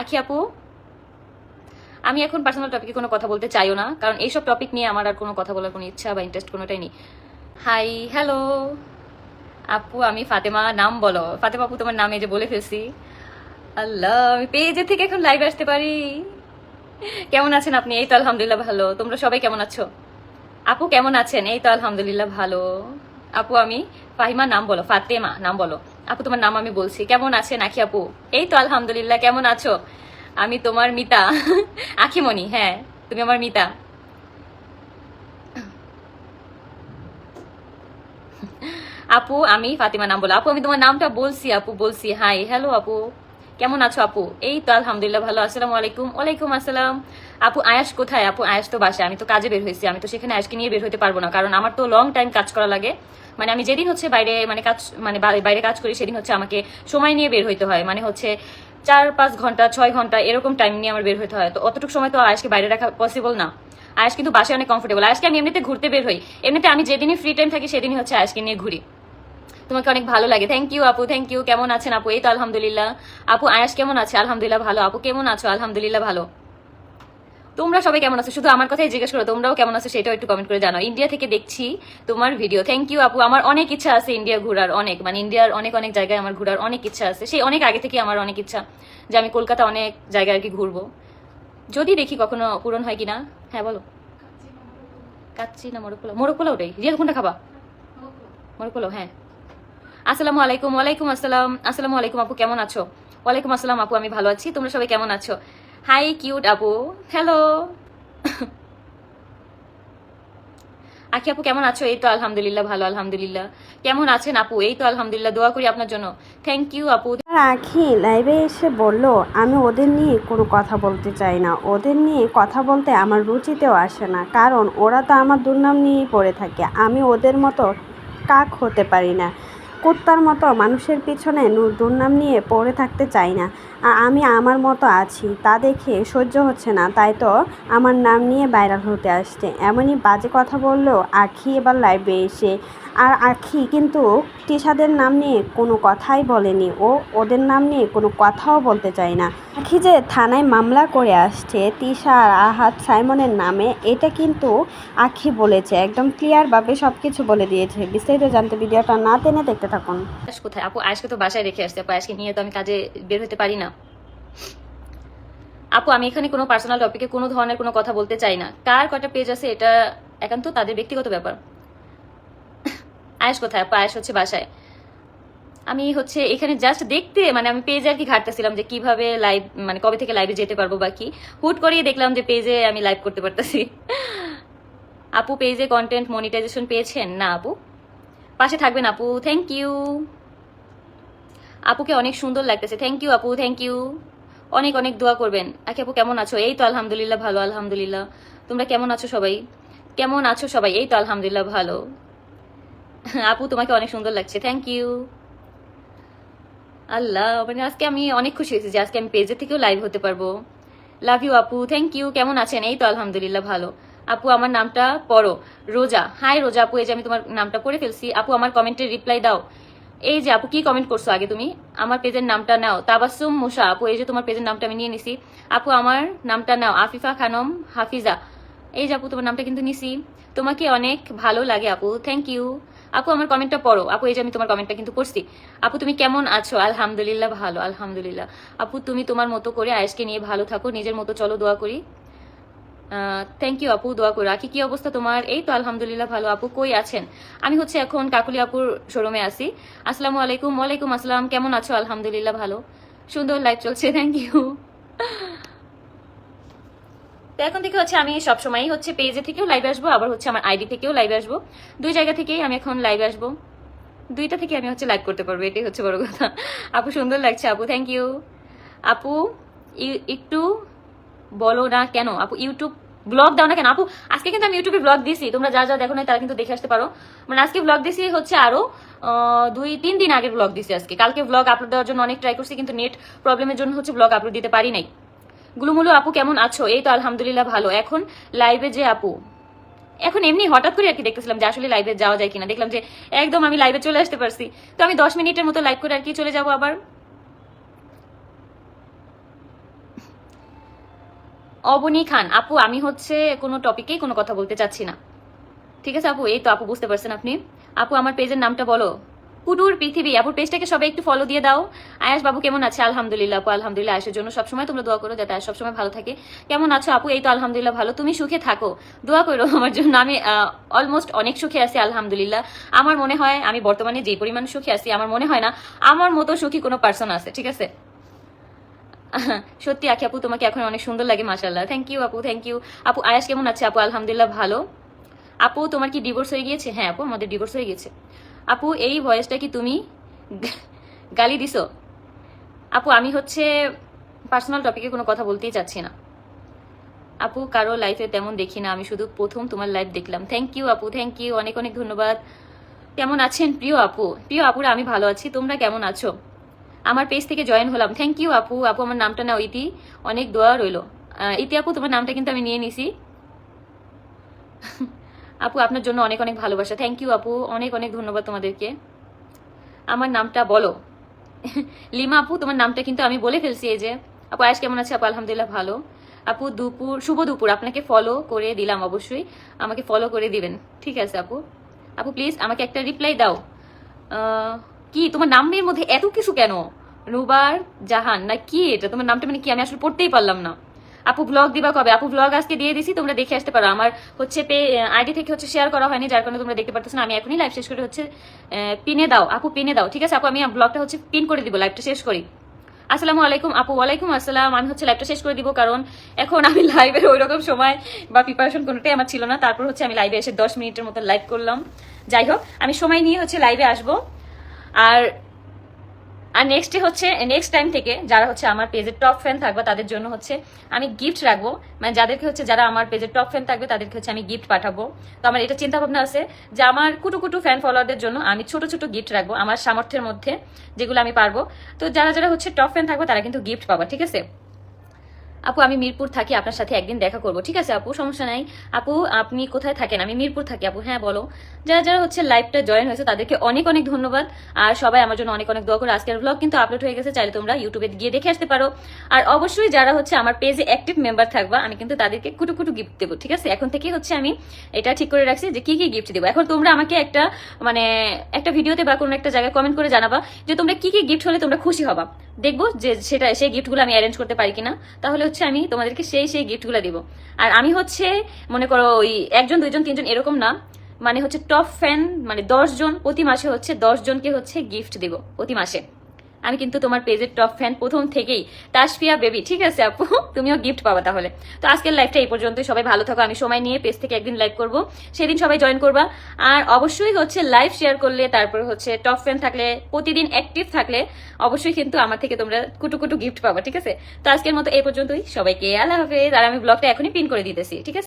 আখি আপু, আমি এখন পার্সোনাল টপিকে কোনো কথা বলতে চাইও না, কারণ এইসব টপিক নিয়ে আমার আর কোনো কথা বলার কোনো ইচ্ছা বা ইন্টারেস্ট কোনোটাই নেই। হাই হ্যালো আপু, আমি ফাতেমা, নাম বলো। ফাতেমা আপু, তোমার নামে যে বলে ফেলছি। আল্লাহ, আমি পেজে থেকে এখন লাইভ আসতে পারি। কেমন আছেন আপনি? এই তো আলহামদুলিল্লাহ ভালো। তোমরা সবাই কেমন আছো? আপু, কেমন আছেন? এই তো আলহামদুলিল্লাহ ভালো। আপু, আমি ফাহিমা নাম বলো, ফাতেমা নাম বলো। আপু, তোমার নাম আমি বলছি। কেমন আছেন আখি আপু? এই তো আলহামদুলিল্লাহ, কেমন আছো? আমি তোমার মিতা। আখিমণি হ্যাঁ তুমি আমার মিতা। আপু, আমি ফাতিমা নাম বলো আপু, আমি তোমার নামটা বলছি, আপু, বলছি। হাই হ্যালো আপু। কেমন আছো আপু? এই তো আলহামদুলিল্লাহ ভালো, আসসালামু আলাইকুম। ওয়ালাইকুম আসসালাম। আপু, আয়াস কোথায়? আপু, আয়াস তো বাসায়। আমি তো কাজে বের হয়েছি। আমি তো সেখানে আয়াসকে নিয়ে বের হতে পারব না, কারণ আমার তো লং টাইম কাজ করা লাগে। মানে আমি যেদিন হচ্ছে বাইরে মানে কাজ মানে বাইরে কাজ করি, সেদিন হচ্ছে আমাকে সময় নিয়ে বের হইতে হয়। মানে হচ্ছে চার পাঁচ ঘণ্টা, ছয় ঘণ্টা এরকম টাইম নিয়ে আমার বের হতে হয়। তো অতটুকু সময় তো আয়াসকে বাইরে রাখা পসিবল না। আয়াস কিন্তু বাসায় অনেক কমফোর্টেবল আয়াসকে আমি এমনিতে ঘুরতে বের হই। এমনিতে আমি যেদিনই ফ্রি টাইম থাকি, সেদিনই হচ্ছে আয়াসকে নিয়ে ঘুরি। তোমাকে অনেক ভালো লাগে। থ্যাংক ইউ আপু থ্যাংক ইউ কেমন আছেন আপু? এই তো আলহামদুলিল্লাহ। আপু আয়াস কেমন আছে? আলহামদুলিল্লাহ ভালো। আপু কেমন আছো? আলহামদুলিল্লাহ ভালো। তোমরা সবাই কেমন আছো? শুধু আমার কথাই জিজ্ঞেস করো তোমরাও কেমন আছো সেটাও একটু কমেন্ট করে জানাও। ইন্ডিয়া থেকে দেখছি তোমার ভিডিও থ্যাংক ইউ আপু। আমার অনেক ইচ্ছা আছে ইন্ডিয়া ঘোরার অনেক। মানে ইন্ডিয়ার অনেক অনেক জায়গায় আমার ঘোরার অনেক ইচ্ছা আছে। সেই অনেক আগে থেকে আমার অনেক ইচ্ছা যে আমি কলকাতা অনেক জায়গায় আর কি ঘুরবো। যদি দেখি কখনো পূরণ হয় কিনা? হ্যাঁ বলো। কাচ্চি না মোরগ পোলাও ওটাই। রিয়েল কোনটা খাবা মোরগ হ্যাঁ। আসসালামু আলাইকুম, ওয়ালাইকুম আসসালাম। আসসালামু আলাইকুম আপু, কেমন আছো? ওয়ালাইকুম আসসালাম আপু, আমি ভালো আছি। তোমরা সবাই কেমন আছো? হাই, কিউট আপু। হ্যালো। আখি আপু, কেমন আছো? এই তো আলহামদুলিল্লাহ, ভালো, আলহামদুলিল্লাহ। কেমন আছেন আপু? এই তো আলহামদুলিল্লাহ, দোয়া করি আপনার জন্য। থ্যাংক ইউ আপু। আখি লাইভে এসে বলল, আমি ওদের নিয়ে কোনো কথা বলতে চাই না। ওদের নিয়ে কথা বলতে আমার রুচিতেও আসে না। কারণ ওরা তো আমার দুর্নাম নিয়েই পড়ে থাকে। আমি ওদের মতো কাক হতে পারি না। কুত্তার মতো মানুষের পিছনে দুর্নাম নিয়ে পড়ে থাকতে চাই না। আর আমি আমার মতো আছি, তা দেখে সহ্য হচ্ছে না। তাই তো আমার নাম নিয়ে ভাইরাল হতে আসছে। এমনই বাজে কথা বললেও আখি এবার লাইভে এসে। আর আখি কিন্তু টিশাদের নাম নিয়ে কোনো কথাই বলেনি। ও ওদের নাম নিয়ে কোনো কথাও বলতে চায় না। আখি যে থানায় মামলা করে আসছে, তিশা আর আহাত সাইমনের নামে, এটা কিন্তু আখি বলেছে। একদম ক্লিয়ারভাবে সব কিছু বলে দিয়েছে। বিস্তারিত জানতে ভিডিওটা না টেনে দেখতে থাকুন। কোথায়? আপু আয়সকে তো বাসায় রেখে আসতে আপু আজকে নিয়ে তো আমি কাজে বের হতে পারি না। আপু, আমি এখানে কোনো পার্সোনাল টপিকে কোনো ধরনের কোনো কথা বলতে চাই না। কার কটা পেজ আছে এটা একান্ত তাদের ব্যক্তিগত ব্যাপার। আয়েশ কোথায় আপু? আয়েশ হচ্ছে বাসায়। আমি হচ্ছে এখানে জাস্ট দেখতে মানে আমি পেজে আর কি ঘাটতেছিলাম যে কীভাবে লাইভ মানে কবে থেকে লাইভে যেতে পারব বা কি। হুট করেই দেখলাম যে পেজে আমি লাইভ করতে পারতেছি। আপু পেজে কন্টেন্ট মনিটাইজেশন পেয়েছেন? না আপু। পাশে থাকবেন আপু। থ্যাংক ইউ আপুকে অনেক সুন্দর লাগতেছে। থ্যাংক ইউ আপু থ্যাংক ইউ অনেক অনেক দোয়া করবেন। আখি আপু, কেমন আছো? এই তো আলহামদুলিল্লাহ, ভালো, আলহামদুলিল্লাহ। তোমরা কেমন আছো সবাই? কেমন আছো সবাই? এই তো আলহামদুলিল্লাহ, ভালো। আপু, তোমাকে অনেক সুন্দর লাগছে। থ্যাংক ইউ আল্লাহ মানে আজকে আমি অনেক খুশি হয়েছি যে আজকে আমি পেজে থেকেও লাইভ হতে পারব। লাভ ইউ আপু। থ্যাংক ইউ কেমন আছেন? এই তো আলহামদুলিল্লাহ, ভালো। আপু, আমার নামটা পড়ো। রোজা। হাই রোজা আপু, এই যে আমি তোমার নামটা পড়ে ফেলছি। আপু, আমার কমেন্টের রিপ্লাই দাও। এই যে আপু, কি কমেন্ট করছ আগে তুমি? আমার পেজের নামটা নাও। তাবাসুম মুসা, আপু, এই যে তোমার পেজের নামটা আমি নিয়ে নিছি। আপু, আমার নামটা নাও, আফিফা খানম হাফিজা। এই যে আপু, তোমার নামটা কিন্তু নিছি। তোমাকে অনেক ভালো লাগে আপু থ্যাংক ইউ আপু, আমার কমেন্টটা পড়ো। আপু, এই যে আমি তোমার কমেন্টটা কিন্তু পড়ছি। আপু, তুমি কেমন আছো? আলহামদুলিল্লাহ ভালো, আলহামদুলিল্লাহ। আপু, তুমি তোমার মতো করে আয়েশকে নিয়ে ভালো থাকো, নিজের মতো চলো, দোয়া করি। থ্যাংক ইউ আপু, দোয়া করো। আকি কি অবস্থা তোমার? এই তো আলহামদুলিল্লাহ ভালো। আপু কই আছেন? আমি হচ্ছে এখন কাকুলি আপুর শোরুমে আছি। আসসালামু আলাইকুম, ওয়ালাইকুম আসসালাম। কেমন আছো? আলহামদুলিল্লাহ ভালো। সুন্দর লাইভ চলছে থ্যাংক ইউ তো এখন থেকে হচ্ছে আমি সবসময়ই হচ্ছে পেজে থেকেও লাইভে আসব, আবার হচ্ছে আমার আইডি থেকেও লাইভে আসব। দুই জায়গা থেকেই আমি এখন লাইভে আসব। দুইটা থেকে আমি হচ্ছে লাইভ করতে পারব, এটাই হচ্ছে বড় কথা। আপু, সুন্দর লাগছে, আপু থ্যাংক ইউ আপু একটু বলো না কেন? আপু ইউটিউব ব্লগ দাও না কেন? আপু, আজকে কিন্তু আমি ইউটিউবে ব্লগ দিয়েছি তোমরা যা যা দেখো না তারা কিন্তু দেখে আসতে পারো। মানে আজকে ব্লগ দিছি হচ্ছে আরও দুই, তিন দিন আগের ব্লগ দিছি আজকে। কালকে ব্লগ আপলোড দেওয়ার জন্য অনেক ট্রাই করছি, কিন্তু নেট প্রবলেমের জন্য হচ্ছে ব্লগ আপলোড দিতে পারি নাই। গুলুমুলু, আপু কেমন আছো? এই তো আলহামদুলিল্লাহ ভালো। এখন লাইভে যে আপু, এখন এমনি হঠাৎ করে আর কি দেখতেছিলাম যে আসলে লাইভে যাওয়া যায় কিনা। দেখলাম যে একদম আমি লাইভে চলে আসতে পারছি। তো আমি দশ মিনিটের মতো লাইভ করে আর কি চলে যাব আবার। অবনী খান, আপু, আমি হচ্ছে কোনো টপিকেই কোনো কথা বলতে চাচ্ছি না। ঠিক আছে, আপু? এই তো আপু, বুঝতে পারছেন আপনি? আপু, আমার পেজের নামটা বলো। কুটুর পৃথিবী আপুর পেজটাকে সবাই একটু ফলো দিয়ে দাও। আয়াস বাবু কেমন আছে? আলহামদুলিল্লাহ, আপু, আলহামদুলিল্লাহ, আয়াসের জন্য সবসময় তোমরা দোয়া করো যাতে আয়াস সবসময় ভালো থাকে। কেমন আছো আপু? এই তো আলহামদুলিল্লাহ ভালো। তুমি সুখে থাকো। দোয়া করো আমার জন্য। আমি অলমোস্ট অনেক সুখে আছি, আলহামদুলিল্লাহ। আমার মনে হয়, আমি বর্তমানে যে পরিমাণ সুখে আছি, আমার মনে হয় না, আমার মতো সুখী কোনো পার্সন আছে, ঠিক আছে? সত্যি আখি আপু, তোমাকে এখন অনেক সুন্দর লাগে মাশাল্লাহ থ্যাংক ইউ আপু থ্যাংক ইউ আপু, আয়াস কেমন আছে? আপু, আলহামদুলিল্লাহ ভালো। আপু, তোমার কি ডিভোর্স হয়ে গিয়েছে? হ্যাঁ আপু, আমাদের ডিভোর্স হয়ে গেছে আপু, এই ভয়েসটা কি তুমি গালি দিছো? আপু, আমি হচ্ছে পার্সোনাল টপিকে কোনো কথা বলতেই চাচ্ছি না। আপু, কারও লাইফে তেমন দেখি না, আমি শুধু প্রথম তোমার লাইফ দেখলাম। থ্যাংক ইউ আপু থ্যাংক ইউ অনেক অনেক ধন্যবাদ। কেমন আছেন প্রিয় আপু? প্রিয় আপুরা, আমি ভালো আছি, তোমরা কেমন আছো? আমার পেজ থেকে জয়েন হলাম। থ্যাংক ইউ আপু। আপু, আমার নামটা নাও, ইতি। অনেক দোয়া রইল। ইতি আপু, তোমার নামটা কিন্তু আমি নিয়ে নিছি। আপু, আপনার জন্য অনেক অনেক ভালোবাসা। থ্যাংক ইউ আপু। অনেক অনেক ধন্যবাদ তোমাদেরকে। আমার নামটা বলো। লিমা আপু, তোমার নামটা কিন্তু আমি বলে ফেলছি এই যে। আপু আয়াস কেমন আছে? আপু, আলহামদুলিল্লাহ ভালো। আপু, দুপুর, শুভ দুপুর। আপনাকে ফলো করে দিলাম অবশ্যই। আমাকে ফলো করে দিবেন। ঠিক আছে, আপু। আপু প্লিজ আমাকে একটা রিপ্লাই দাও। কি? তোমার নামের মধ্যে এত কিছু কেন? রুবার জাহান, না কি এটা? তোমার নামটা মানে কি? আমি আসলে পড়তেই পারলাম না। আপু ব্লগ দিবা কবে? আপু ব্লগ আজকে দিয়ে দিছি, তোমরা দেখে আসতে পারো। আমার হচ্ছে পে আইডি থেকে হচ্ছে শেয়ার করা হয়নি, যার কারণে তোমরা দেখতে পারতেছো না। আমি এখনই লাইভ শেষ করে হচ্ছে পিনে দাও। আপু পিনে দাও, ঠিক আছে? আপু, আমি ব্লগটা হচ্ছে পিন করে দিব লাইভটা শেষ করি। আসসালামু আলাইকুম, আপু। ওয়ালাইকুম আসসালাম। আমি হচ্ছে লাইভটা শেষ করে দিব, কারণ এখন আমি লাইভের ওই রকম সময় বা প্রিপারেশন কোনোটাই আমার ছিল না। তারপর হচ্ছে আমি লাইভে এসে দশ মিনিটের মতো লাইভ করলাম। যাই হোক, আমি সময় নিয়ে হচ্ছে লাইভে আসব। আর আর নেক্সট হচ্ছে নেক্সট টাইম থেকে যারা হচ্ছে আমার পেজের টপ ফ্যান থাকবে, তাদের জন্য হচ্ছে আমি গিফট রাখব। মানে যাদেরকে হচ্ছে, যারা আমার পেজের টপ ফ্যান থাকবে, তাদেরকে হচ্ছে আমি গিফট পাঠাবো। তো আমার এটা চিন্তা ভাবনা আছে যে আমার কুটু কুটু ফ্যান ফলোয়ারদের জন্য আমি ছোট ছোট গিফট রাখব আমার সামর্থ্যের মধ্যে যেগুলো আমি পারব। তো যারা যারা হচ্ছে টপ ফ্যান থাকবে, তারা কিন্তু গিফট পাবো, ঠিক আছে? আপু, আমি মিরপুর থাকি, আপনার সাথে একদিন দেখা করব। ঠিক আছে আপু, সমস্যা নাই। আপু, আপনি কোথায় থাকেন? আমি মিরপুর থাকি আপু। হ্যাঁ বলো। যারা যারা হচ্ছে লাইভটা জয়েন হয়েছে, তাদেরকে অনেক অনেক ধন্যবাদ। আর সবাই আমার জন্য অনেক অনেক দোয়া করে। আজকের ব্লগ কিন্তু আপলোড হয়ে গেছে, চাইলে তোমরা ইউটিউবে গিয়ে দেখে আসতে পারো। আর অবশ্যই যারা হচ্ছে আমার পেজে অ্যাক্টিভ মেম্বার থাকবা, আমি কিন্তু তাদেরকে কুটু কুটু গিফট দেবো, ঠিক আছে? এখন থেকে হচ্ছে আমি এটা ঠিক করে রাখছি যে কি কি গিফট দেবো। এখন তোমরা আমাকে একটা মানে একটা ভিডিওতে বা কোনো একটা জায়গায় কমেন্ট করে জানাবা যে তোমরা কি কি গিফট হলে তোমরা খুশি হবা। দেখব যে সেটা, সেই গিফটগুলো আমি অ্যারেঞ্জ করতে পারি কিনা। তাহলে হচ্ছে আমি তোমাদেরকে সেই সেই গিফটগুলো দিব। আর আমি হচ্ছে, মনে করো ওই একজন, দুইজন, তিনজন এরকম না মানে হচ্ছে টপ ফ্যান মানে দশ জন, প্রতি মাসে হচ্ছে দশ জনকে হচ্ছে গিফট দেবো, প্রতি মাসে। আমি কিন্তু তোমার পেজের টপ ফ্যান প্রথম থেকেই। তাসফিয়া বেবি ঠিক আছে আপু? তুমিও গিফট পাবা তাহলে। তো আজকের লাইভটা এই পর্যন্তই। সবাই ভালো থাকো, আমি সময় নিয়ে পেজ থেকে একদিন লাইভ করব। সেদিন সবাই জয়েন করবা। আর অবশ্যই হচ্ছে লাইভ শেয়ার করলে তারপর হচ্ছে টপ ফ্যান থাকলে, প্রতিদিন অ্যাক্টিভ থাকলে অবশ্যই কিন্তু আমার থেকে তোমরা কুটু কুটু গিফট পাবা, ঠিক আছে? তো আজকের মতো এই পর্যন্তই। সবাইকে আল্লাহ হাফেজ। আর আমি ব্লগটা এখনই পিন করে দিতেছি, ঠিক আছে?